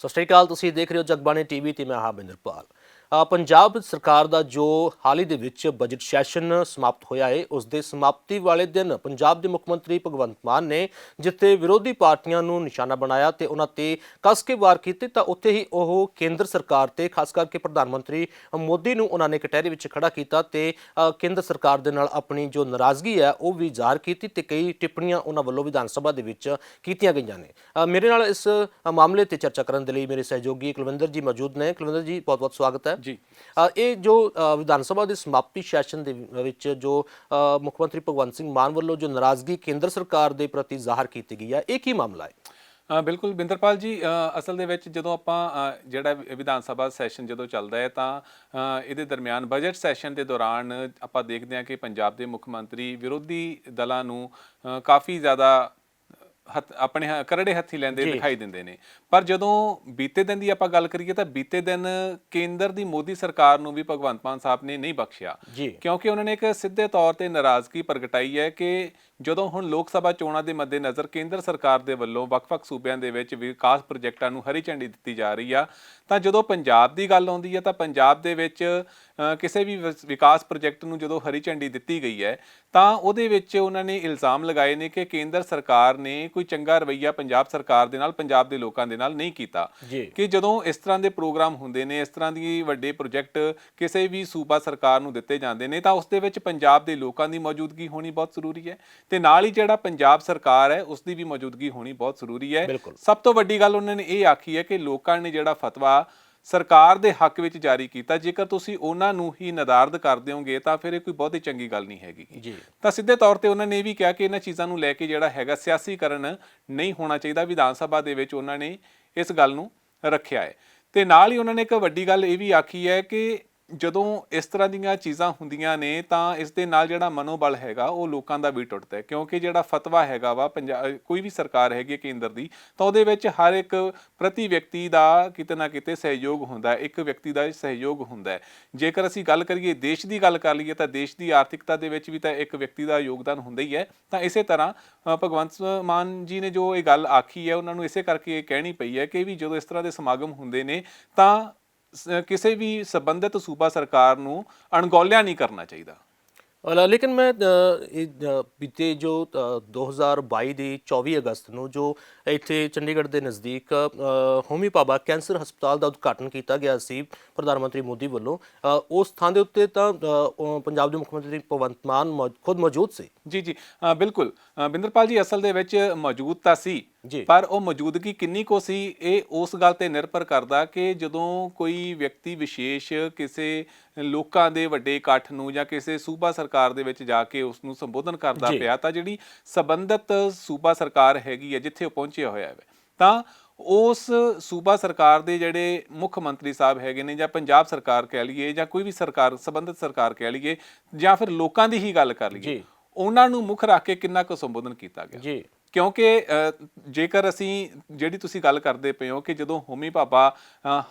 ਸਤਿ ਸ਼੍ਰੀ ਅਕਾਲ ਤੁਸੀਂ ਦੇਖ ਰਹੇ ਹੋ ਜਗਬਾਣੀ ਟੀਵੀ ਤੇ ਮੈਂ ਹਾਂ ਬਿੰਦਰਪਾਲ। ਪੰਜਾਬ ਸਰਕਾਰ ਦਾ ਜੋ ਹਾਲ ਹੀ ਦੇ ਵਿੱਚ ਬਜਟ ਸੈਸ਼ਨ ਸਮਾਪਤ ਹੋਇਆ ਹੈ ਉਸ ਦੇ ਸਮਾਪਤੀ ਵਾਲੇ ਦਿਨ ਪੰਜਾਬ ਦੇ ਮੁੱਖ ਮੰਤਰੀ ਭਗਵੰਤ ਮਾਨ ਨੇ ਜਿੱਥੇ ਵਿਰੋਧੀ ਪਾਰਟੀਆਂ ਨੂੰ ਨਿਸ਼ਾਨਾ ਬਣਾਇਆ ਤੇ ਉਹਨਾਂ ਤੇ ਕਸ ਕੇ ਵਾਰ ਕੀਤੇ, ਤਾਂ ਉੱਥੇ ਹੀ ਉਹ ਕੇਂਦਰ ਸਰਕਾਰ ਤੇ, ਖਾਸ ਕਰਕੇ ਪ੍ਰਧਾਨ ਮੰਤਰੀ ਮੋਦੀ ਨੂੰ ਉਹਨਾਂ ਨੇ ਕਟਹਿਰੇ ਵਿੱਚ ਖੜਾ ਕੀਤਾ ਤੇ ਕੇਂਦਰ ਸਰਕਾਰ ਦੇ ਨਾਲ ਆਪਣੀ ਜੋ ਨਾਰਾਜ਼ਗੀ ਹੈ, ਉਹ ਵੀ ਜ਼ਾਹਰ ਕੀਤੀ ਤੇ ਕਈ ਟਿੱਪਣੀਆਂ ਉਹਨਾਂ ਵੱਲੋਂ ਵਿਧਾਨ ਸਭਾ ਦੇ ਵਿੱਚ ਕੀਤੀਆਂ ਗਈਆਂ ਨੇ। ਮੇਰੇ ਨਾਲ ਇਸ ਮਾਮਲੇ ਤੇ ਚਰਚਾ ਕਰਨ ਦੇ ਲਈ ਮੇਰੇ ਸਹਿਯੋਗੀ ਕੁਲਵਿੰਦਰ ਜੀ ਮੌਜੂਦ ਨੇ। ਕੁਲਵਿੰਦਰ ਜੀ, ਬਹੁਤ-ਬਹੁਤ ਸਵਾਗਤ ਹੈ। ਜੀ। ਇਹ ਜੋ ਵਿਧਾਨ ਸਭਾ ਦੇ ਸਮਾਪਤੀ ਸੈਸ਼ਨ ਦੇ ਵਿੱਚ ਜੋ ਮੁੱਖ ਮੰਤਰੀ ਭਗਵੰਤ ਸਿੰਘ ਮਾਨ ਵੱਲੋਂ ਜੋ ਨਾਰਾਜ਼ਗੀ ਕੇਂਦਰ ਸਰਕਾਰ ਦੇ ਪ੍ਰਤੀ ਜ਼ਾਹਰ ਕੀਤੀ ਗਈ ਹੈ, ਇਹ ਕੀ ਮਾਮਲਾ ਹੈ? ਬਿਲਕੁਲ ਬਿੰਦਰਪਾਲ ਜੀ ਅਸਲ ਦੇ ਵਿੱਚ ਜਦੋਂ ਆਪਾਂ ਜਿਹੜਾ ਵਿਧਾਨ ਸਭਾ ਸੈਸ਼ਨ ਜਦੋਂ ਚੱਲਦਾ ਹੈ ਤਾਂ ਇਹਦੇ ਦਰਮਿਆਨ ਬਜਟ ਸੈਸ਼ਨ ਦੇ ਦੌਰਾਨ ਆਪਾਂ ਦੇਖਦੇ ਹਾਂ ਕਿ ਪੰਜਾਬ ਦੇ ਮੁੱਖ ਮੰਤਰੀ ਵਿਰੋਧੀ ਦਲਾਂ ਨੂੰ ਕਾਫੀ ਜ਼ਿਆਦਾ ਹੱਥ ਆਪਣੇ ਹ- ਕਰੜੇ ਹੱਥੀ ਲੈਂਦੇ। ਦਿਖਾਈ ਦਿੰਦੇ ਨੇ। ਪਰ ਜਦੋਂ ਬੀਤੇ ਦਿਨ ਦੀ ਆਪਾਂ ਗੱਲ ਕਰੀਏ ਤਾਂ ਬੀਤੇ ਦਿਨ ਕੇਂਦਰ ਦੀ ਮੋਦੀ ਸਰਕਾਰ ਨੂੰ ਵੀ ਭਗਵੰਤ ਮਾਨ ਸਾਹਿਬ ਨੇ ਨਹੀਂ ਬਖਸ਼ਿਆ। ਜੀ। ਕਿਉਂਕਿ ਉਹਨਾਂ ਨੇ ਇੱਕ ਸਿੱਧੇ ਤੌਰ ਤੇ ਨਾਰਾਜ਼ਗੀ ਪ੍ਰਗਟਾਈ ਹੈ ਕਿ ਜਦੋਂ ਹੁਣ ਲੋਕ ਸਭਾ ਚੋਣਾਂ ਦੇ ਮੱਦੇਨਜ਼ਰ ਕੇਂਦਰ ਸਰਕਾਰ ਦੇ ਵੱਲੋਂ ਵੱਖ-ਵੱਖ ਸੂਬਿਆਂ ਦੇ ਵਿੱਚ ਵਿਕਾਸ ਪ੍ਰੋਜੈਕਟਾਂ ਨੂੰ ਹਰੀ ਝੰਡੀ ਦਿੱਤੀ ਜਾ ਰਹੀ ਆ ਤਾਂ ਜਦੋਂ ਪੰਜਾਬ ਦੀ ਗੱਲ ਆਉਂਦੀ ਹੈ ਤਾਂ ਪੰਜਾਬ ਦੇ ਵਿੱਚ ਕਿਸੇ ਵੀ ਵਿਕਾਸ ਪ੍ਰੋਜੈਕਟ ਨੂੰ ਜਦੋਂ ਹਰੀ ਝੰਡੀ ਦਿੱਤੀ ਗਈ ਹੈ ਤਾਂ ਉਹਦੇ ਵਿੱਚ ਉਹਨਾਂ ਨੇ ਇਲਜ਼ਾਮ ਲਗਾਏ ਨੇ ਕਿ ਕੇਂਦਰ ਸਰਕਾਰ ਨੇ ਕੋਈ ਚੰਗਾ ਰਵੱਈਆ ਪੰਜਾਬ ਸਰਕਾਰ ਦੇ ਨਾਲ ਪੰਜਾਬ ਦੇ ਲੋਕਾਂ ਦੇ ਨਾਲ ਨਹੀਂ ਕੀਤਾ। ਕਿ ਜਦੋਂ ਇਸ ਤਰ੍ਹਾਂ ਦੇ ਪ੍ਰੋਗਰਾਮ ਹੁੰਦੇ ਨੇ ਇਸ ਤਰ੍ਹਾਂ ਦੀ ਵੱਡੇ ਪ੍ਰੋਜੈਕਟ ਕਿਸੇ ਵੀ ਸੂਬਾ ਸਰਕਾਰ ਨੂੰ ਦਿੱਤੇ ਜਾਂਦੇ ਨੇ ਤਾਂ ਉਸ ਦੇ ਵਿੱਚ ਪੰਜਾਬ ਦੇ ਲੋਕਾਂ ਦੀ ਮੌਜੂਦਗੀ ਹੋਣੀ ਬਹੁਤ ਜ਼ਰੂਰੀ ਹੈ। ਤੇ ਨਾਲ ਹੀ ਜਿਹੜਾ ਪੰਜਾਬ ਸਰਕਾਰ ਹੈ ਉਸ ਦੀ ਵੀ ਮੌਜੂਦਗੀ ਹੋਣੀ ਬਹੁਤ ਜ਼ਰੂਰੀ ਹੈ। ਸਭ ਤੋਂ ਵੱਡੀ ਗੱਲ ਉਹਨਾਂ ਨੇ ਇਹ ਆਖੀ ਹੈ ਕਿ ਲੋਕਾਂ ਨੇ ਜਿਹੜਾ ਫਤਵਾ ਸਰਕਾਰ ਦੇ ਹੱਕ ਵਿੱਚ ਜਾਰੀ ਕੀਤਾ ਜੇਕਰ ਤੁਸੀਂ ਉਹਨਾਂ ਨੂੰ ਹੀ ਨਦਾਰਦ ਕਰ ਦਿਓਗੇ ਤਾਂ ਫਿਰ ਇਹ ਕੋਈ ਬਹੁਤੀ ਚੰਗੀ ਗੱਲ ਨਹੀਂ ਹੈਗੀ। ਤਾਂ ਸਿੱਧੇ ਤੌਰ ਤੇ ਉਹਨਾਂ ਨੇ ਇਹ ਵੀ ਕਿਹਾ ਕਿ ਇਹਨਾਂ ਚੀਜ਼ਾਂ ਨੂੰ ਲੈ ਕੇ ਜਿਹੜਾ ਹੈਗਾ ਸਿਆਸੀਕਰਨ ਨਹੀਂ ਹੋਣਾ ਚਾਹੀਦਾ ਵਿਧਾਨ ਸਭਾ ਦੇ ਵਿੱਚ ਉਹਨਾਂ ਨੇ ਇਸ ਗੱਲ ਨੂੰ ਰੱਖਿਆ ਹੈ। ਤੇ ਨਾਲ ਹੀ ਉਹਨਾਂ ਨੇ ਇੱਕ ਵੱਡੀ ਗੱਲ ਇਹ ਵੀ ਆਖੀ ਹੈ ਕਿ ਜਦੋਂ ਇਸ ਤਰ੍ਹਾਂ ਦੀਆਂ ਚੀਜ਼ਾਂ ਹੁੰਦੀਆਂ ਨੇ, ਤਾਂ ਇਸ ਦੇ ਨਾਲ ਜਿਹੜਾ ਮਨੋਬਲ ਹੈਗਾ, ਉਹ ਲੋਕਾਂ ਦਾ ਵੀ ਟੁੱਟਦਾ ਹੈ। ਕਿਉਂਕਿ ਜਿਹੜਾ ਫਤਵਾ ਹੈਗਾ ਵਾ ਪੰਜਾਬ ਕੋਈ ਵੀ ਸਰਕਾਰ ਹੈਗੀ ਹੈ ਕੇਂਦਰ ਦੀ, ਤਾਂ ਉਹਦੇ ਵਿੱਚ ਹਰ ਇੱਕ ਪ੍ਰਤੀ ਵਿਅਕਤੀ ਦਾ ਕਿਤੇ ਨਾ ਕਿਤੇ ਸਹਿਯੋਗ ਹੁੰਦਾ ਹੈ, ਇੱਕ ਵਿਅਕਤੀ ਦਾ ਸਹਿਯੋਗ ਹੁੰਦਾ ਹੈ। ਜੇਕਰ ਅਸੀਂ ਗੱਲ ਕਰੀਏ ਦੇਸ਼ ਦੀ ਗੱਲ ਕਰ ਲਈਏ, ਤਾਂ ਦੇਸ਼ ਦੀ ਆਰਥਿਕਤਾ ਦੇ ਵਿੱਚ ਵੀ ਤਾਂ ਇੱਕ ਵਿਅਕਤੀ ਦਾ ਯੋਗਦਾਨ ਹੁੰਦਾ ਹੀ ਹੈ। ਤਾਂ ਇਸੇ ਤਰ੍ਹਾਂ ਭਗਵੰਤ ਮਾਨ ਜੀ ਨੇ ਜੋ ਇਹ ਗੱਲ ਆਖੀ ਹੈ, ਉਹਨਾਂ ਨੂੰ ਇਸੇ ਕਰਕੇ ਇਹ ਕਹਿਣੀ ਪਈ ਹੈ ਕਿ ਵੀ ਜਦੋਂ ਇਸ ਤਰ੍ਹਾਂ ਦੇ ਸਮਾਗਮ ਹੁੰਦੇ ਨੇ, ਤਾਂ ਸ- ਕਿਸੇ ਵੀ ਸੰਬੰਧਿਤ ਸੂਬਾ ਸਰਕਾਰ ਨੂੰ ਅਣਗੌਲਿਆ ਨਹੀਂ ਕਰਨਾ ਚਾਹੀਦਾ। ਅ, ਲੇਕਿਨ ਮੈਂ ਅ, ਇਹ ਅ, ਬੀਤੇ ਜੋ ਅ, 2022 ਦੀ 24 ਅਗਸਤ ਨੂੰ ਜੋ ਇੱਥੇ ਚੰਡੀਗੜ੍ਹ ਦੇ ਨਜ਼ਦੀਕ ਅ, ਹੋਮੀ ਭਾਬਾ ਕੈਂਸਰ ਹਸਪਤਾਲ ਦਾ ਉਦਘਾਟਨ ਕੀਤਾ ਗਿਆ ਸੀ ਪ੍ਰਧਾਨ ਮੰਤਰੀ ਮੋਦੀ ਵੱਲੋਂ ਅ, ਉਸ ਥਾਂ ਦੇ ਉੱਤੇ ਤਾਂ ਅ, ਉਹ ਪੰਜਾਬ ਦੇ ਮੁੱਖ ਮੰਤਰੀ ਭਗਵੰਤ ਮਾਨ ਮੌ- ਖੁਦ ਮੌਜੂਦ ਸੀ। ਜੀ ਜੀ ਅ, ਬਿਲਕੁਲ। ਅ, ਬਿੰਦਰਪਾਲ ਜੀ ਅਸਲ ਦੇ ਵਿੱਚ ਮੌਜੂਦ ਤਾਂ ਸੀ। ਪਰ ਉਹ ਮੌਜੂਦਗੀ ਕਿੰਨੀ ਕੋ ਸੀ ਇਹ ਉਸ ਗੱਲ ਤੇ ਨਿਰਭਰ ਕਰਦਾ ਕਿ ਜਦੋਂ ਕੋਈ ਵਿਅਕਤੀ ਵਿਸ਼ੇਸ਼ ਕਿਸੇ ਲੋਕਾਂ ਦੇ ਵੱਡੇ ਇਕੱਠ ਨੂੰ ਜਾਂ ਕਿਸੇ ਸੂਬਾ ਸਰਕਾਰ ਦੇ ਵਿੱਚ ਜਾ ਕੇ ਉਸ ਨੂੰ ਸੰਬੋਧਨ ਕਰਦਾ। ਪਿਆ ਤਾਂ ਜਿਹੜੀ ਸਬੰਧਤ ਸੂਬਾ ਸਰਕਾਰ ਹੈਗੀ ਹੈ ਜਿੱਥੇ ਉਹ ਪਹੁੰਚਿਆ ਹੋਇਆ ਹੈ ਤਾਂ ਉਸ ਸੂਬਾ ਸਰਕਾਰ ਦੇ ਜਿਹੜੇ ਮੁੱਖ ਮੰਤਰੀ ਸਾਹਿਬ ਹੈਗੇ ਨੇ ਜਾਂ ਪੰਜਾਬ ਸਰਕਾਰ ਕਹਿ ਲਈਏ ਜਾਂ ਕੋਈ ਵੀ ਸਰਕਾਰ ਸਬੰਧਤ ਸਰਕਾਰ ਕਹਿ ਲਈਏ ਜਾਂ ਫਿਰ ਲੋਕਾਂ ਦੀ ਹੀ ਗੱਲ ਕਰ ਲਈਏ। ਉਹਨਾਂ ਨੂੰ ਮੁੱਖ ਰੱਖ ਕੇ ਕਿੰਨਾ ਕੁ ਸੰਬੋਧਨ ਕੀਤਾ ਗਿਆ ਜੀ ਕਿਉਂਕਿ ਜੇਕਰ ਅਸੀਂ ਜਿਹੜੀ ਤੁਸੀਂ ਗੱਲ ਕਰਦੇ ਪਏ ਹੋ ਕਿ ਜਦੋਂ ਹੋਮੀ ਭਾਬਾ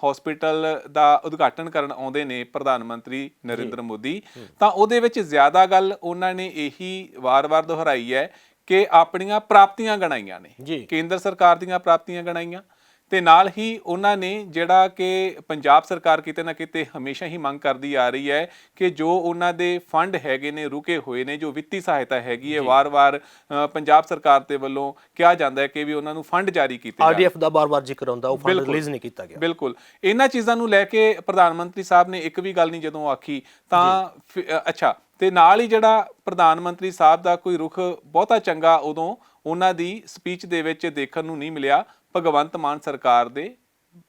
ਹਸਪੀਟਲ ਦਾ ਉਦਘਾਟਨ ਕਰਨ ਆਉਂਦੇ ਨੇ ਪ੍ਰਧਾਨ ਮੰਤਰੀ ਨਰਿੰਦਰ ਮੋਦੀ ਤਾਂ ਉਹਦੇ ਵਿੱਚ ਜ਼ਿਆਦਾ ਗੱਲ ਉਹਨਾਂ ਨੇ ਇਹੀ ਵਾਰ-ਵਾਰ ਦੁਹਰਾਈ ਹੈ ਕਿ ਆਪਣੀਆਂ ਪ੍ਰਾਪਤੀਆਂ ਗਣਾਈਆਂ ਨੇ। ਕੇਂਦਰ ਸਰਕਾਰ ਦੀਆਂ ਪ੍ਰਾਪਤੀਆਂ ਗਣਾਈਆਂ ਤੇ ਨਾਲ ਹੀ ਉਹਨਾਂ ਨੇ ਜਿਹੜਾ ਕਿ ਪੰਜਾਬ ਸਰਕਾਰ ਕਿਤੇ ਨਾ ਕਿਤੇ ਹਮੇਸ਼ਾ ਹੀ ਮੰਗ ਕਰਦੀ ਆ ਰਹੀ ਹੈ ਕਿ ਜੋ ਉਹਨਾਂ ਦੇ ਫੰਡ ਹੈਗੇ ਨੇ ਰੁਕੇ ਹੋਏ ਨੇ ਜੋ ਵਿੱਤੀ ਸਹਾਇਤਾ ਹੈਗੀ ਹੈ ਵਾਰ-ਵਾਰ ਪੰਜਾਬ ਸਰਕਾਰ ਦੇ ਵੱਲੋਂ ਕਿਹਾ ਜਾਂਦਾ ਹੈ ਕਿ ਵੀ ਉਹਨਾਂ ਨੂੰ ਫੰਡ ਜਾਰੀ ਕੀਤੇ ਆਰਡੀਐਫ ਦਾ ਬਾਰ-ਬਾਰ ਜ਼ਿਕਰ ਆਉਂਦਾ ਉਹ ਫੰਡ। ਰਿਲੀਜ਼ ਨਹੀਂ ਕੀਤਾ ਗਿਆ। ਬਿਲਕੁਲ। ਇਹਨਾਂ ਚੀਜ਼ਾਂ ਨੂੰ ਲੈ ਕੇ ਪ੍ਰਧਾਨ ਮੰਤਰੀ ਸਾਹਿਬ ਨੇ ਇੱਕ ਵੀ ਗੱਲ ਨਹੀਂ ਜਦੋਂ ਆਖੀ ਤਾਂ ਅੱਛਾ ਤੇ ਨਾਲ ਹੀ ਜਿਹੜਾ ਪ੍ਰਧਾਨ ਮੰਤਰੀ ਸਾਹਿਬ ਦਾ ਕੋਈ ਰੁਖ ਬਹੁਤਾ ਚੰਗਾ ਉਦੋਂ ਉਹਨਾਂ ਦੀ ਸਪੀਚ ਦੇ ਵਿੱਚ ਦੇਖਣ ਨੂੰ ਨਹੀਂ ਮਿਲਿਆ। ਭਗਵੰਤ ਮਾਨ ਸਰਕਾਰ ਦੇ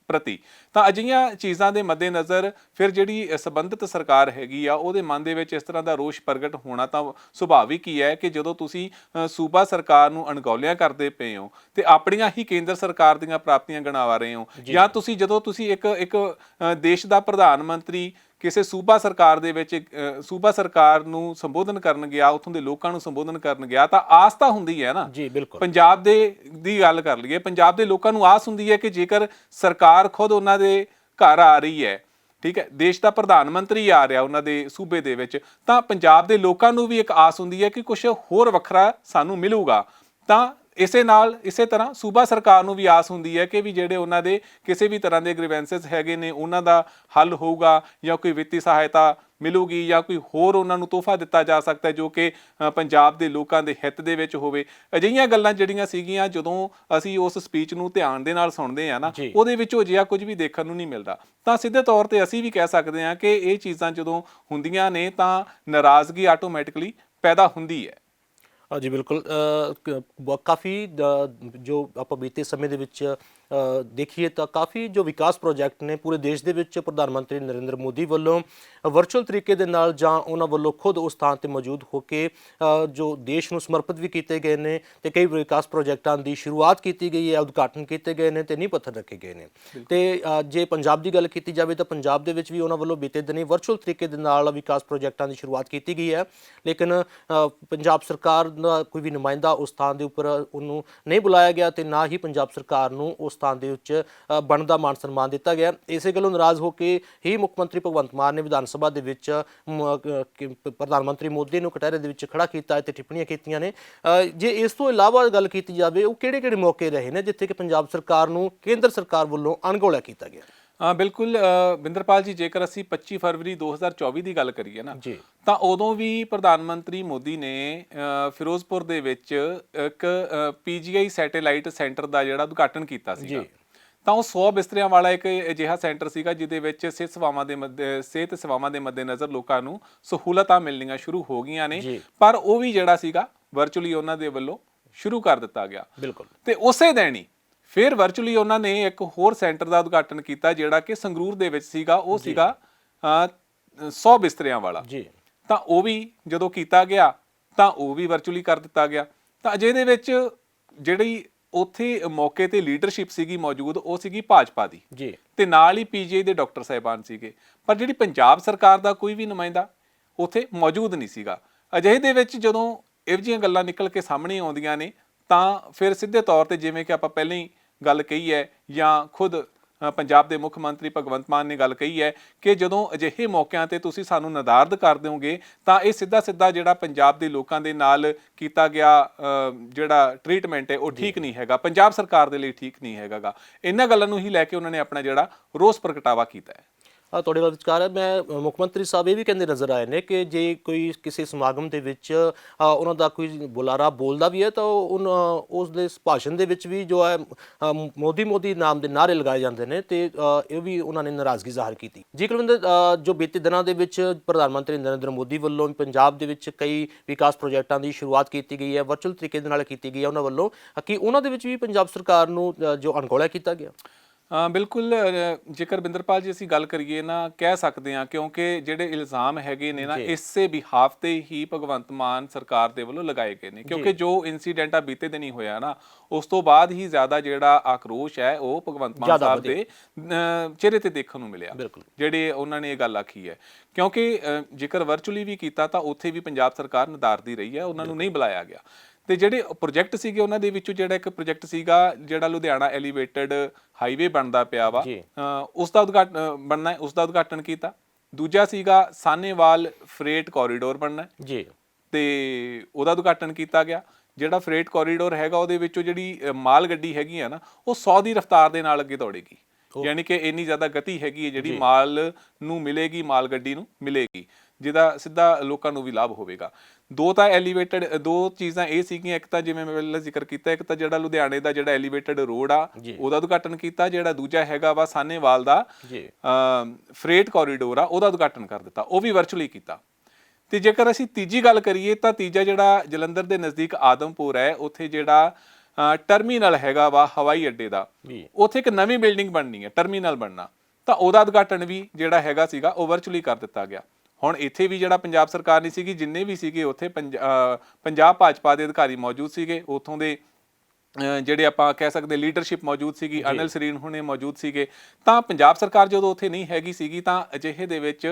ਪ੍ਰਤੀ। ਤਾਂ ਅਜਿਹੀਆਂ ਚੀਜ਼ਾਂ ਦੇ ਮੱਦੇਨਜ਼ਰ ਫਿਰ ਜਿਹੜੀ ਸੰਬੰਧਿਤ ਸਰਕਾਰ ਹੈਗੀ ਆ ਉਹਦੇ ਮਨ ਦੇ ਵਿੱਚ ਇਸ ਤਰ੍ਹਾਂ ਦਾ ਰੋਸ਼ ਪ੍ਰਗਟ ਹੋਣਾ ਤਾਂ ਸੁਭਾਵਿਕ ਹੀ ਹੈ ਕਿ ਜਦੋਂ ਤੁਸੀਂ ਸੂਬਾ ਸਰਕਾਰ ਨੂੰ ਅਣਗੌਲਿਆਂ ਕਰਦੇ ਪਏ ਹੋ ਤੇ ਆਪਣੀਆਂ ਹੀ ਕੇਂਦਰ ਸਰਕਾਰ ਦੀਆਂ ਪ੍ਰਾਪਤੀਆਂ ਗਣਾਵਾ ਰਹੇ ਹੋ ਜਾਂ। ਤੁਸੀਂ ਜਦੋਂ ਤੁਸੀਂ ਇੱਕ ਇੱਕ ਦੇਸ਼ ਦਾ ਪ੍ਰਧਾਨ ਮੰਤਰੀ ਕਿਸੇ ਸੂਬਾ ਸਰਕਾਰ ਦੇ ਵਿੱਚ ਸੂਬਾ ਸਰਕਾਰ ਨੂੰ ਸੰਬੋਧਨ ਕਰਨ ਗਿਆ ਉੱਥੋਂ ਦੇ ਲੋਕਾਂ ਨੂੰ ਸੰਬੋਧਨ ਕਰਨ ਗਿਆ ਤਾਂ ਆਸ ਤਾਂ ਹੁੰਦੀ ਹੈ ਨਾ। ਜੀ ਬਿਲਕੁਲ। ਪੰਜਾਬ ਦੇ ਦੀ ਗੱਲ ਕਰ ਲਈਏ ਪੰਜਾਬ ਦੇ ਲੋਕਾਂ ਨੂੰ ਆਸ ਹੁੰਦੀ ਹੈ ਕਿ ਜੇਕਰ ਸਰਕਾਰ ਖੁਦ ਉਹਨਾਂ ਦੇ ਘਰ ਆ ਰਹੀ ਹੈ ਠੀਕ ਹੈ ਦੇਸ਼ ਦਾ ਪ੍ਰਧਾਨ ਮੰਤਰੀ ਆ ਰਿਹਾ ਉਹਨਾਂ ਦੇ ਸੂਬੇ ਦੇ ਵਿੱਚ ਤਾਂ ਪੰਜਾਬ ਦੇ ਲੋਕਾਂ ਨੂੰ ਵੀ ਇੱਕ ਆਸ ਹੁੰਦੀ ਹੈ ਕਿ ਕੁਝ ਹੋਰ ਵੱਖਰਾ ਸਾਨੂੰ ਮਿਲੂਗਾ। ਤਾਂ ਇਸੇ ਨਾਲ ਇਸੇ ਤਰ੍ਹਾਂ ਸੂਬਾ ਸਰਕਾਰ ਨੂੰ ਵੀ ਆਸ ਹੁੰਦੀ ਹੈ ਕਿ ਵੀ ਜਿਹੜੇ ਉਹਨਾਂ ਦੇ ਕਿਸੇ ਵੀ ਤਰ੍ਹਾਂ ਦੇ ਗ੍ਰੀਵੈਂਸਸ ਹੈਗੇ ਨੇ ਉਹਨਾਂ ਦਾ ਹੱਲ ਹੋਊਗਾ ਜਾਂ ਕੋਈ ਵਿੱਤੀ ਸਹਾਇਤਾ ਮਿਲੂਗੀ ਜਾਂ ਕੋਈ ਹੋਰ ਉਹਨਾਂ ਨੂੰ ਤੋਹਫਾ ਦਿੱਤਾ ਜਾ ਸਕਦਾ ਹੈ ਜੋ ਕਿ ਪੰਜਾਬ ਦੇ ਲੋਕਾਂ ਦੇ ਹਿੱਤ ਦੇ ਵਿੱਚ ਹੋਵੇ। ਅਜਿਹੀਆਂ ਗੱਲਾਂ ਜਿਹੜੀਆਂ ਸੀਗੀਆਂ ਜਦੋਂ ਅਸੀਂ ਉਸ ਸਪੀਚ ਨੂੰ ਧਿਆਨ ਦੇ ਨਾਲ ਸੁਣਦੇ ਆ ਨਾ। ਉਹਦੇ ਵਿੱਚ ਉਹ ਜਿਹਾ ਕੁਝ ਵੀ ਦੇਖਣ ਨੂੰ ਨਹੀਂ ਮਿਲਦਾ। ਤਾਂ ਸਿੱਧੇ ਤੌਰ ਤੇ ਅਸੀਂ ਵੀ ਕਹਿ ਸਕਦੇ ਹਾਂ ਕਿ ਇਹ ਚੀਜ਼ਾਂ ਜਦੋਂ ਹੁੰਦੀਆਂ ਨੇ ਤਾਂ ਨਾਰਾਜ਼ਗੀ ਆਟੋਮੈਟਿਕਲੀ ਪੈਦਾ ਹੁੰਦੀ ਹੈ। ਹਾਂਜੀ ਬਿਲਕੁਲ ਕਾਫੀ ਜੋ ਆਪਾਂ ਬੀਤੇ ਸਮੇਂ ਦੇ ਵਿੱਚ ਦੇਖੀਏ ਤਾਂ ਕਾਫੀ ਜੋ ਵਿਕਾਸ ਪ੍ਰੋਜੈਕਟ ਨੇ ਪੂਰੇ ਦੇਸ਼ ਦੇ ਵਿੱਚ ਪ੍ਰਧਾਨ ਮੰਤਰੀ ਨਰਿੰਦਰ ਮੋਦੀ ਵੱਲੋਂ ਵਰਚੁਅਲ ਤਰੀਕੇ ਦੇ ਨਾਲ ਜਾਂ ਉਹਨਾਂ ਵੱਲੋਂ ਖੁਦ ਉਸ ਥਾਂ ਤੇ ਮੌਜੂਦ ਹੋ ਕੇ ਜੋ ਦੇਸ਼ ਨੂੰ ਸਮਰਪਿਤ ਵੀ ਕੀਤੇ ਗਏ ਨੇ ਤੇ ਕਈ ਵਿਕਾਸ ਪ੍ਰੋਜੈਕਟਾਂ ਦੀ ਸ਼ੁਰੂਆਤ ਕੀਤੀ ਗਈ ਹੈ ਉਦਘਾਟਨ ਕੀਤੇ ਗਏ ਨੇ ਤੇ ਨੀਂਹ ਪੱਥਰ ਰੱਖੇ ਗਏ ਨੇ। ਤੇ ਜੇ ਪੰਜਾਬ ਦੀ ਗੱਲ ਕੀਤੀ ਜਾਵੇ ਤਾਂ ਪੰਜਾਬ ਦੇ ਵਿੱਚ ਵੀ ਉਹਨਾਂ ਵੱਲੋਂ ਬੀਤੇ ਦਿਨੀ ਵਰਚੁਅਲ ਤਰੀਕੇ ਦੇ ਨਾਲ ਵਿਕਾਸ ਪ੍ਰੋਜੈਕਟਾਂ ਦੀ ਸ਼ੁਰੂਆਤ ਕੀਤੀ ਗਈ ਹੈ। ਲੇਕਿਨ ਪੰਜਾਬ ਸਰਕਾਰ ਦਾ ਕੋਈ ਵੀ ਨੁਮਾਇੰਦਾ ਉਸ ਥਾਂ ਦੇ ਉੱਪਰ ਉਹਨੂੰ ਨਹੀਂ ਬੁਲਾਇਆ ਗਿਆ ਤੇ ਨਾ ਹੀ ਪੰਜਾਬ ਸਰਕਾਰ ਨੂੰ ਉਸ ਸਥਾਨ ਦੇ ਉੱਚ ਅ, ਬਣਦਾ ਮਾਨ ਸਨਮਾਨ ਦਿੱਤਾ ਗਿਆ। ਇਸੇ ਗੱਲੋਂ ਨਾਰਾਜ਼ ਹੋ ਕੇ ਹੀ ਮੁੱਖ ਮੰਤਰੀ ਭਗਵੰਤ ਮਾਨ ਨੇ ਵਿਧਾਨ ਸਭਾ ਦੇ ਵਿੱਚ ਪ੍ਰਧਾਨ ਮੰਤਰੀ ਮੋਦੀ ਨੂੰ ਕਟਹਿਰੇ ਦੇ ਵਿੱਚ ਖੜਾ ਕੀਤਾ ਤੇ ਟਿੱਪਣੀਆਂ ਕੀਤੀਆਂ ਨੇ। ਜੇ ਇਸ ਤੋਂ ਇਲਾਵਾ ਗੱਲ ਕੀਤੀ ਜਾਵੇ ਉਹ ਕਿਹੜੇ ਕਿਹੜੇ ਮੌਕੇ ਰਹੇ ਨੇ ਜਿੱਥੇ ਕਿ ਪੰਜਾਬ ਸਰਕਾਰ ਨੂੰ ਕੇਂਦਰ ਸਰਕਾਰ ਵੱਲੋਂ ਅਣਗੌਲਿਆ ਕੀਤਾ ਗਿਆ? ਹਾਂ ਬਿਲਕੁਲ ਬਿੰਦਰਪਾਲ ਜੀ ਜੇਕਰ ਅਸੀਂ 25 ਫਰਵਰੀ 2024 ਦੀ ਗੱਲ ਕਰੀਏ ਨਾ ਤਾਂ ਉਦੋਂ ਵੀ ਪ੍ਰਧਾਨ ਮੰਤਰੀ ਮੋਦੀ ਨੇ ਫਿਰੋਜ਼ਪੁਰ ਦੇ ਵਿੱਚ ਇੱਕ ਪੀਜੀਆਈ ਸੈਟੇਲਾਈਟ ਸੈਂਟਰ ਦਾ ਜਿਹੜਾ ਉਦਘਾਟਨ ਕੀਤਾ ਸੀਗਾ। ਜੀ। ਤਾਂ ਉਹ 100 ਬਿਸਤਰਿਆਂ ਵਾਲਾ ਇੱਕ ਅਜਿਹਾ ਸੈਂਟਰ ਸੀਗਾ ਜਿਹਦੇ ਵਿੱਚ ਸਿਹਤ ਸੇਵਾਵਾਂ ਦੇ ਮੱਦੇ ਸਿਹਤ ਸੇਵਾਵਾਂ ਦੇ ਮੱਦੇਨਜ਼ਰ ਲੋਕਾਂ ਨੂੰ ਸਹੂਲਤਾਂ ਮਿਲਣੀਆਂ ਸ਼ੁਰੂ ਹੋ ਗਈਆਂ ਨੇ। ਪਰ ਉਹ ਵੀ ਜਿਹੜਾ ਸੀਗਾ ਵਰਚੁਅਲੀ ਉਹਨਾਂ ਦੇ ਵੱਲੋਂ ਸ਼ੁਰੂ ਕਰ ਦਿੱਤਾ ਗਿਆ। ਬਿਲਕੁਲ। ਤੇ ਉਸੇ ਦਿਨ ਹੀ ਫਿਰ ਵਰਚੁਅਲੀ ਉਹਨਾਂ ਨੇ ਇੱਕ ਹੋਰ ਸੈਂਟਰ ਦਾ ਉਦਘਾਟਨ ਕੀਤਾ ਜਿਹੜਾ ਕਿ ਸੰਗਰੂਰ ਦੇ ਵਿੱਚ ਸੀਗਾ ਉਹ ਸੀਗਾ ਅ, 100 ਬਿਸਤਰਿਆਂ ਵਾਲਾ। ਜੀ। ਤਾਂ ਉਹ ਵੀ ਜਦੋਂ ਕੀਤਾ ਗਿਆ ਤਾਂ ਉਹ ਵੀ ਵਰਚੁਅਲੀ ਕਰ ਦਿੱਤਾ ਗਿਆ। ਤਾਂ ਅਜੇ ਦੇ ਵਿੱਚ ਜਿਹੜੀ ਉੱਥੇ ਮੌਕੇ ਤੇ ਲੀਡਰਸ਼ਿਪ ਸੀਗੀ ਮੌਜੂਦ ਉਹ ਸੀਗੀ ਭਾਜਪਾ ਦੀ। ਜੀ। ਤੇ ਨਾਲ ਹੀ ਪੀਜੀਆਈ ਦੇ ਡਾਕਟਰ ਸਾਹਿਬਾਨ ਸੀਗੇ। ਪਰ ਜਿਹੜੀ ਪੰਜਾਬ ਸਰਕਾਰ ਦਾ ਕੋਈ ਵੀ ਨੁਮਾਇੰਦਾ ਉੱਥੇ ਮੌਜੂਦ ਨਹੀਂ ਸੀਗਾ। ਅਜਿਹੇ ਦੇ ਵਿੱਚ ਜਦੋਂ ਇਹੋ ਜਿਹੀਆਂ ਗੱਲਾਂ ਨਿਕਲ ਕੇ ਸਾਹਮਣੇ ਆਉਂਦੀਆਂ ਨੇ ਤਾਂ ਫਿਰ ਸਿੱਧੇ ਤੌਰ ਤੇ ਜਿਵੇਂ ਕਿ ਆਪਾਂ ਪਹਿਲਾਂ ਹੀ ਗੱਲ ਕਹੀ ਹੈ ਜਾਂ ਖੁਦ ਪੰਜਾਬ ਦੇ ਮੁੱਖ ਮੰਤਰੀ ਭਗਵੰਤ ਮਾਨ ਨੇ ਗੱਲ ਕਹੀ ਹੈ ਕਿ ਜਦੋਂ ਅਜਿਹੇ ਮੌਕਿਆਂ ਤੇ ਤੁਸੀਂ ਸਾਨੂੰ ਨਦਾਰਦ ਕਰ ਦਿਓਗੇ ਤਾਂ ਇਹ ਸਿੱਧਾ ਸਿੱਧਾ ਜਿਹੜਾ ਪੰਜਾਬ ਦੇ ਲੋਕਾਂ ਦੇ ਨਾਲ ਕੀਤਾ ਗਿਆ ਜਿਹੜਾ ਟ੍ਰੀਟਮੈਂਟ ਹੈ ਉਹ ਠੀਕ ਨਹੀਂ ਹੈਗਾ। ਪੰਜਾਬ ਸਰਕਾਰ ਦੇ ਲਈ ਠੀਕ ਨਹੀਂ ਹੈਗਾਗਾ। ਇਹਨਾਂ ਗੱਲਾਂ ਨੂੰ ਹੀ ਲੈ ਕੇ ਉਹਨਾਂ ਨੇ ਆਪਣਾ ਜਿਹੜਾ ਰੋਸ ਪ੍ਰਗਟਾਵਾ ਕੀਤਾ ਹੈ। ਤੁਹਾਡੇ ਨਾਲ ਵਿਚਕਾਰ ਹੈ। ਮੈਂ ਮੁੱਖ ਮੰਤਰੀ ਸਾਹਿਬ ਇਹ ਵੀ ਕਹਿੰਦੇ ਨਜ਼ਰ ਆਏ ਨੇ ਕਿ ਜੇ ਕੋਈ ਕਿਸੇ ਸਮਾਗਮ ਦੇ ਵਿੱਚ ਉਹਨਾਂ ਦਾ ਕੋਈ ਬੁਲਾਰਾ ਬੋਲਦਾ ਵੀ ਹੈ ਤਾਂ ਉਹ ਉਨ- ਉਸ ਦੇ ਭਾਸ਼ਣ ਦੇ ਵਿੱਚ ਵੀ ਜੋ ਹੈ ਮੋਦੀ ਮੋਦੀ ਨਾਮ ਦੇ ਨਾਰੇ ਲਗਾਏ ਜਾਂਦੇ ਨੇ ਤੇ ਇਹ ਵੀ ਉਹਨਾਂ ਨੇ ਨਾਰਾਜ਼ਗੀ ਜ਼ਾਹਰ ਕੀਤੀ। ਜੀ ਕੁਲਵਿੰਦਰ ਜੋ ਬੀਤੇ ਦਿਨਾਂ ਦੇ ਵਿੱਚ ਪ੍ਰਧਾਨ ਮੰਤਰੀ ਨਰਿੰਦਰ ਮੋਦੀ ਵੱਲੋਂ ਪੰਜਾਬ ਦੇ ਵਿੱਚ ਕਈ ਵਿਕਾਸ ਪ੍ਰੋਜੈਕਟਾਂ ਦੀ ਸ਼ੁਰੂਆਤ ਕੀਤੀ ਗਈ ਹੈ ਵਰਚੁਅਲ ਤਰੀਕੇ ਦੇ ਨਾਲ ਕੀਤੀ ਗਈ ਹੈ ਉਹਨਾਂ ਵੱਲੋਂ ਕਿ ਉਹਨਾਂ ਦੇ ਵਿੱਚ ਵੀ ਪੰਜਾਬ ਸਰਕਾਰ ਨੂੰ ਜੋ ਅਣਗੌਲਿਆ ਕੀਤਾ ਗਿਆ? ਬਿਲਕੁਲ ਜੇਕਰ ਬਿੰਦਰਪਾਲ ਜੀ ਅਸੀਂ ਗੱਲ ਕਰੀਏ ਨਾ ਕਹਿ ਸਕਦੇ ਹਾਂ ਕਿਉਂਕਿ ਜਿਹੜੇ ਇਲਜ਼ਾਮ ਹੈਗੇ ਨੇ ਨਾ ਇਸੇ ਬਿਹਾਫ ਤੇ ਹੀ ਭਗਵੰਤ ਮਾਨ ਸਰਕਾਰ ਦੇ ਵੱਲੋਂ ਲਗਾਏ ਗਏ ਨੇ। ਕਿਉਂਕਿ ਜੋ। ਇਨਸੀਡੈਂਟ ਆ ਬੀਤੇ ਦਿਨ ਹੀ ਹੋਇਆ ਨਾ ਉਸ ਤੋਂ ਬਾਅਦ ਹੀ ਜ਼ਿਆਦਾ ਜਿਹੜਾ ਆਕਰੋਸ਼ ਹੈ ਉਹ ਭਗਵੰਤ ਮਾਨ ਸਾਹਿਬ ਦੇ ਚਿਹਰੇ ਤੇ ਦੇਖਣ ਨੂੰ ਮਿਲਿਆ। ਜਿਹੜੇ ਉਹਨਾਂ ਨੇ ਇਹ ਗੱਲ ਆਖੀ ਹੈ। ਕਿਉਂਕਿ ਜੇਕਰ ਵਰਚੁਅਲੀ ਵੀ ਕੀਤਾ ਤਾਂ ਉੱਥੇ ਵੀ ਪੰਜਾਬ ਸਰਕਾਰ ਨਦਾਰਦੀ ਰਹੀ ਹੈ ਉਹਨਾਂ ਨੂੰ ਨਹੀਂ ਬੁਲਾਇਆ ਗਿਆ। ਤੇ ਜਿਹੜੇ ਪ੍ਰੋਜੈਕਟ ਸੀਗੇ ਉਹਨਾਂ ਦੇ ਵਿੱਚੋਂ ਜਿਹੜਾ ਇੱਕ ਪ੍ਰੋਜੈਕਟ ਸੀਗਾ ਜਿਹੜਾ ਲੁਧਿਆਣਾ ਐਲੀਵੇਟਡ ਹਾਈਵੇ ਬਣਦਾ ਪਿਆ ਵਾ ਉਸ ਦਾ ਉਦਘਾਟਨ ਬਣਨਾ ਹੈ ਉਸ ਦਾ ਉਦਘਾਟਨ ਕੀਤਾ। ਦੂਜਾ ਸੀਗਾ ਸਾਨੇਵਾਲ ਫਰੇਟ ਕੋਰੀਡੋਰ ਬਣਨਾ। ਹੈ ਜੀ। ਤੇ ਉਹਦਾ ਉਦਘਾਟਨ ਕੀਤਾ ਗਿਆ। ਜਿਹੜਾ ਫਰੇਟ ਕੋਰੀਡੋਰ ਹੈਗਾ ਉਹਦੇ ਵਿੱਚੋਂ ਜਿਹੜੀ ਮਾਲ ਗੱਡੀ ਹੈਗੀ ਆ ਨਾ ਉਹ 100 ਦੀ ਰਫ਼ਤਾਰ ਦੇ ਨਾਲ ਅੱਗੇ ਦੌੜੇਗੀ। ਯਾਨੀ ਕਿ ਇੰਨੀ ਜ਼ਿਆਦਾ ਗਤੀ ਹੈਗੀ ਹੈ ਜਿਹੜੀ ਮਾਲ ਨੂੰ ਮਿਲੇਗੀ ਮਾਲ ਗੱਡੀ ਨੂੰ ਮਿਲੇਗੀ ਜਿਹਦਾ ਸਿੱਧਾ ਲੋਕਾਂ ਨੂੰ ਵੀ ਲਾਭ ਹੋਵੇਗਾ। ਦੋ ਤਾਂ ਐਲੀਵੇਟਡ ਦੋ ਚੀਜ਼ਾਂ ਇਹ ਸੀਗੀਆਂ ਇੱਕ ਤਾਂ ਜਿਵੇਂ ਮੈਂ ਪਹਿਲਾਂ ਜ਼ਿਕਰ ਕੀਤਾ ਇੱਕ ਤਾਂ ਜਿਹੜਾ ਲੁਧਿਆਣੇ ਦਾ ਜਿਹੜਾ ਐਲੀਵੇਟਡ ਰੋਡ ਆ। ਉਹਦਾ ਉਦਘਾਟਨ ਕੀਤਾ ਜਿਹੜਾ ਦੂਜਾ ਹੈਗਾ ਵਾ ਸਾਨੇਵਾਲ ਦਾ ਜੀ। ਫਰੇਟ ਕੋਰੀਡੋਰ ਆ ਉਹਦਾ ਉਦਘਾਟਨ ਕਰ ਦਿੱਤਾ ਉਹ ਵੀ ਵਰਚੁਅਲੀ ਕੀਤਾ। ਤੇ ਜੇਕਰ ਅਸੀਂ ਤੀਜੀ ਗੱਲ ਕਰੀਏ ਤਾਂ ਤੀਜਾ ਜਿਹੜਾ ਜਲੰਧਰ ਦੇ ਨਜ਼ਦੀਕ ਆਦਮਪੁਰ ਹੈ ਉੱਥੇ ਜਿਹੜਾ ਟਰਮੀਨਲ ਹੈਗਾ ਵਾ ਹਵਾਈ ਅੱਡੇ ਦਾ ਉੱਥੇ ਇੱਕ ਨਵੀਂ ਬਿਲਡਿੰਗ ਬਣਨੀ ਹੈ ਟਰਮੀਨਲ ਬਣਨਾ। ਤਾਂ ਉਹਦਾ ਉਦਘਾਟਨ ਵੀ ਜਿਹੜਾ ਹੈਗਾ ਸੀਗਾ ਉਹ ਵਰਚੁਅਲੀ ਕਰ ਦਿੱਤਾ ਗਿਆ। ਹੁਣ ਇੱਥੇ ਵੀ ਜਿਹੜਾ ਪੰਜਾਬ ਸਰਕਾਰ ਨਹੀਂ ਸੀਗੀ ਜਿੰਨੇ ਵੀ ਸੀਗੇ ਉੱਥੇ ਪੰਜਾਬ ਭਾਜਪਾ ਦੇ ਅਧਿਕਾਰੀ ਮੌਜੂਦ ਸੀਗੇ ਉਥੋਂ ਦੇ ਜਿਹੜੇ ਆਪਾਂ ਕਹਿ ਸਕਦੇ ਲੀਡਰਸ਼ਿਪ ਮੌਜੂਦ ਸੀਗੀ ਅਨਿਲ ਸਰੀਨ ਹੁਣੇ ਮੌਜੂਦ ਸੀਗੇ। ਤਾਂ ਪੰਜਾਬ ਸਰਕਾਰ ਜਦੋਂ ਉੱਥੇ ਨਹੀਂ ਹੈਗੀ ਸੀਗੀ ਤਾਂ ਅਜਿਹੇ ਦੇ ਵਿੱਚ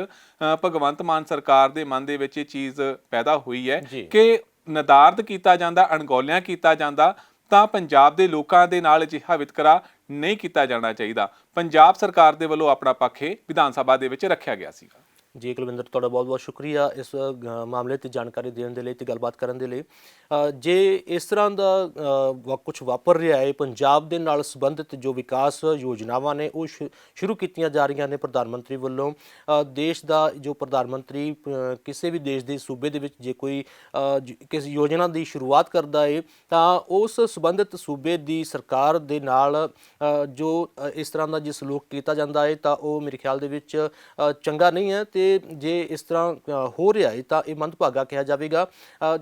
ਭਗਵੰਤ ਮਾਨ ਸਰਕਾਰ ਦੇ ਮਨ ਦੇ ਵਿੱਚ ਇਹ ਚੀਜ਼ ਪੈਦਾ ਹੋਈ ਹੈ। ਕਿ ਨਦਾਰਦ ਕੀਤਾ ਜਾਂਦਾ ਅਣਗੌਲਿਆਂ ਕੀਤਾ ਜਾਂਦਾ ਤਾਂ ਪੰਜਾਬ ਦੇ ਲੋਕਾਂ ਦੇ ਨਾਲ ਅਜਿਹਾ ਵਿਤਕਰਾ ਨਹੀਂ ਕੀਤਾ ਜਾਣਾ ਚਾਹੀਦਾ। ਪੰਜਾਬ ਸਰਕਾਰ ਦੇ ਵੱਲੋਂ ਆਪਣਾ ਪੱਖ ਵਿਧਾਨ ਸਭਾ ਦੇ ਵਿੱਚ ਰੱਖਿਆ ਗਿਆ ਸੀਗਾ। ਜੀ ਕੁਲਵਿੰਦਰ ਤੁਹਾਡਾ ਬਹੁਤ-ਬਹੁਤ ਸ਼ੁਕਰੀਆ ਇਸ ਮਾਮਲੇ ਤੇ ਜਾਣਕਾਰੀ ਦੇਣ ਦੇ ਲਈ ਤੇ ਗੱਲਬਾਤ ਕਰਨ ਦੇ ਲਈ। ਜੇ ਇਸ ਤਰ੍ਹਾਂ ਦਾ ਕੁਝ ਵਾਪਰ ਰਿਹਾ ਹੈ ਪੰਜਾਬ ਦੇ ਨਾਲ ਸੰਬੰਧਿਤ ਜੋ ਵਿਕਾਸ ਯੋਜਨਾਵਾਂ ਨੇ ਉਹ ਸ਼ੁ- ਸ਼ੁਰੂ ਕੀਤੀਆਂ ਜਾ ਰਹੀਆਂ ਨੇ ਪ੍ਰਧਾਨ ਮੰਤਰੀ ਵੱਲੋਂ। ਦੇਸ਼ ਦਾ ਜੋ ਪ੍ਰਧਾਨ ਮੰਤਰੀ ਕਿਸੇ ਵੀ ਦੇਸ਼ ਦੇ ਸੂਬੇ ਦੇ ਵਿੱਚ ਜੇ ਕੋਈ ਅ, ਕਿਸੇ ਯੋਜਨਾ ਦੀ ਸ਼ੁਰੂਆਤ ਕਰਦਾ ਹੈ ਤਾਂ ਉਸ ਸੰਬੰਧਿਤ ਸੂਬੇ ਦੀ ਸਰਕਾਰ ਦੇ ਨਾਲ ਜੋ ਇਸ ਤਰ੍ਹਾਂ ਦਾ ਜੇ ਸਲੂਕ ਕੀਤਾ ਜਾਂਦਾ ਹੈ ਤਾਂ ਉਹ ਮੇਰੇ ਖਿਆਲ ਦੇ ਵਿੱਚ ਚੰਗਾ ਨਹੀਂ ਹੈ ਤੇ ਜੇ ਇਸ ਤਰ੍ਹਾਂ ਹੋ ਰਿਹਾ ਹੈ ਤਾਂ ਇਹ ਮੰਦਭਾਗਾ ਕਿਹਾ ਜਾਵੇਗਾ।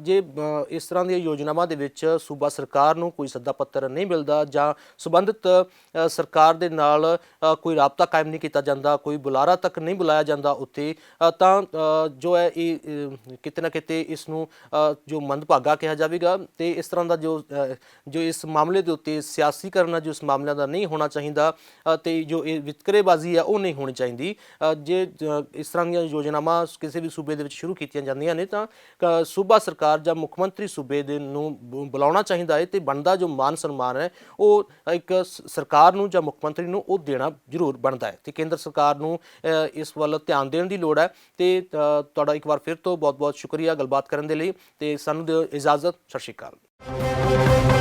ਜੇ ਇਸ ਤਰ੍ਹਾਂ ਦੀਆਂ ਯੋਜਨਾਵਾਂ ਦੇ ਵਿੱਚ ਸੂਬਾ ਸਰਕਾਰ ਨੂੰ ਕੋਈ ਸੱਦਾ ਪੱਤਰ ਨਹੀਂ ਮਿਲਦਾ ਜਾਂ ਸੰਬੰਧਿਤ ਸਰਕਾਰ ਦੇ ਨਾਲ ਕੋਈ ਰਾਬਤਾ ਕਾਇਮ ਨਹੀਂ ਕੀਤਾ ਜਾਂਦਾ ਕੋਈ ਬੁਲਾਰਾ ਤੱਕ ਨਹੀਂ ਬੁਲਾਇਆ ਜਾਂਦਾ ਉੱਥੇ ਤਾਂ ਜੋ ਹੈ ਇਹ ਕਿਤੇ ਨਾ ਕਿਤੇ ਇਸ ਨੂੰ ਜੋ ਮੰਦਭਾਗਾ ਕਿਹਾ ਜਾਵੇਗਾ ਤੇ ਇਸ ਤਰ੍ਹਾਂ ਦਾ ਜੋ ਜੋ ਇਸ ਮਾਮਲੇ ਦੇ ਉੱਤੇ ਸਿਆਸੀਕਰਨ ਹੈ ਜੋ ਇਸ ਮਾਮਲਿਆਂ ਦਾ ਨਹੀਂ ਹੋਣਾ ਚਾਹੀਦਾ ਅ, ਤੇ ਜੋ ਇਹ ਵਿਤਕਰੇਬਾਜ਼ੀ ਹੈ ਉਹ ਨਹੀਂ ਹੋਣੀ ਚਾਹੀਦੀ। ਜੇ ਇਸ ਤਰ੍ਹਾਂ ਦੀਆਂ ਯੋਜਨਾਵਾਂ ਕਿਸੇ ਵੀ ਸੂਬੇ ਦੇ ਵਿੱਚ ਸ਼ੁਰੂ ਕੀਤੀਆਂ ਜਾਂਦੀਆਂ ਨੇ ਤਾਂ ਅ, ਸੂਬਾ ਸਰਕਾਰ ਜਾਂ ਮੁੱਖ ਮੰਤਰੀ ਸੂਬੇ ਦੇ ਨੂੰ ਬੁ- ਬੁਲਾਉਣਾ ਚਾਹੀਦਾ ਹੈ ਤੇ ਬਣਦਾ ਜੋ ਮਾਨ ਸਨਮਾਨ ਹੈ ਉਹ ਇੱਕ ਸ- ਸਰਕਾਰ ਨੂੰ ਜਾਂ ਮੁੱਖ ਮੰਤਰੀ ਨੂੰ ਉਹ ਦੇਣਾ ਜ਼ਰੂਰ ਬਣਦਾ ਹੈ ਤੇ ਕੇਂਦਰ ਸਰਕਾਰ ਨੂੰ ਅ, ਇਸ ਵੱਲ ਧਿਆਨ ਦੇਣ ਦੀ ਲੋੜ ਹੈ ਤੇ ਅ, ਤੁਹਾਡਾ ਇੱਕ ਵਾਰ ਫਿਰ ਤੋਂ ਬਹੁਤ-ਬਹੁਤ ਸ਼ੁਕਰੀਆ ਗੱਲਬਾਤ ਕਰਨ ਦੇ ਲਈ ਤੇ ਸਾਨੂੰ ਦਿਓ ਇਜਾਜ਼ਤ ਸਤਿ ਸ਼੍ਰੀ ਅਕਾਲ।